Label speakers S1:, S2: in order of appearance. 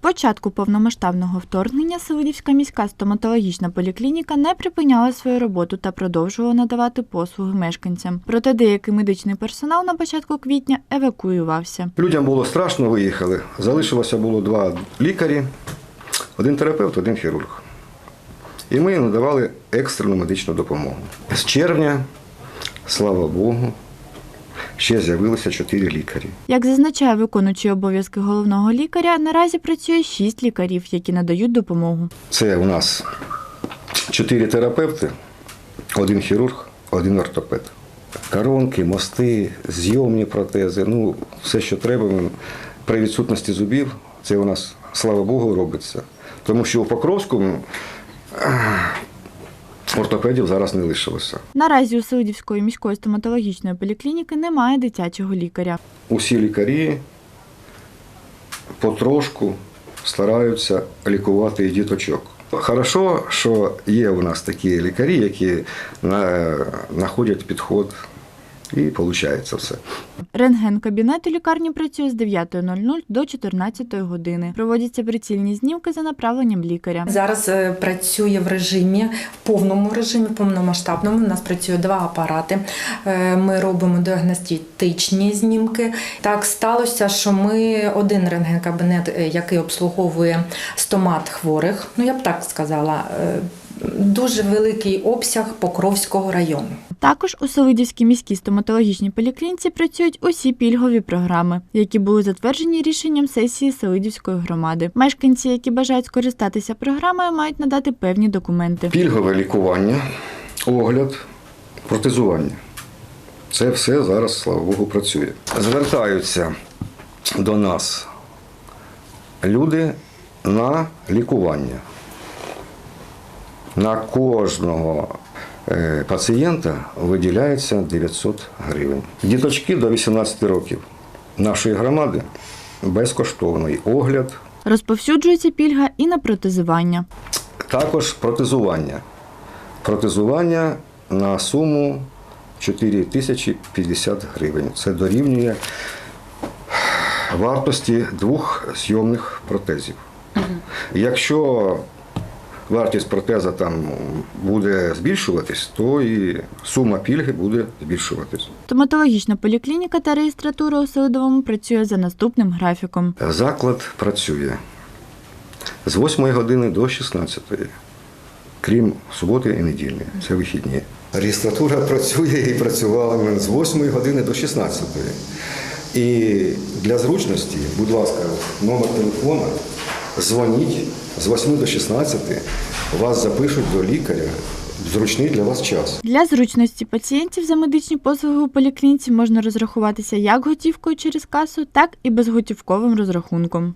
S1: Початку повномасштабного вторгнення Селидівська міська стоматологічна поліклініка не припиняла свою роботу та продовжувала надавати послуги мешканцям. Проте деякий медичний персонал на початку квітня евакуювався.
S2: Людям було страшно, виїхали. Залишилося було два лікарі, один терапевт, один хірург. І ми їм надавали екстрену медичну допомогу. З червня, слава Богу, ще з'явилося чотири лікарі.
S1: Як зазначає виконуючий обов'язки головного лікаря, наразі працює шість лікарів, які надають допомогу.
S2: Це у нас чотири терапевти, один хірург, один ортопед. Коронки, мости, зйомні протези, ну, все, що треба. При відсутності зубів, це у нас, слава Богу, робиться. Тому що у Покровському ортопедів зараз не лишилося.
S1: Наразі у Селидівської міської стоматологічної поліклініки немає дитячого лікаря.
S2: Усі лікарі потрошку стараються лікувати і діточок. Хорошо, що є у нас такі лікарі, які на- знаходять підход і виходить все.
S1: Рентген-кабінет у лікарні працює з 9.00 до 14 години. Проводяться прицільні знімки за направленням лікаря.
S3: Зараз е, працює в режимі, в повному режимі, повномасштабному. У нас працює два апарати. Е, Ми робимо діагностичні знімки. Так сталося, що ми один рентген-кабінет, е, який обслуговує стомат хворих. Ну я б так сказала. Дуже великий обсяг Покровського району.
S1: Також у Селидівській міській стоматологічній поліклініці працюють усі пільгові програми, які були затверджені рішенням сесії Селидівської громади. Мешканці, які бажають скористатися програмою, мають надати певні документи.
S2: Пільгове лікування, огляд, протезування. Це все зараз, слава Богу, працює. Звертаються до нас люди на лікування. На кожного пацієнта виділяється 900 гривень. Діточки до 18 років нашої громади безкоштовний огляд,
S1: Розповсюджується пільга і на протезування.
S2: також протезування. Протезування на суму 4 тисячі 50 гривень. Це дорівнює вартості двох зйомних протезів. Якщо вартість протеза там буде збільшуватись, то і сума пільги буде збільшуватись.
S1: Стоматологічна поліклініка та реєстратура у Селидовому працює за наступним графіком.
S2: Заклад працює з 8 години до 16, крім суботи і неділі. Це вихідні. Реєстратура працює і працювала ми з 8 години до 16. І для зручності, будь ласка, номер телефона, дзвоніть з 8 до 16, вас запишуть до лікаря зручний для вас час.
S1: Для зручності пацієнтів за медичні послуги у поліклініці можна розрахуватися як готівкою через касу, так і безготівковим розрахунком.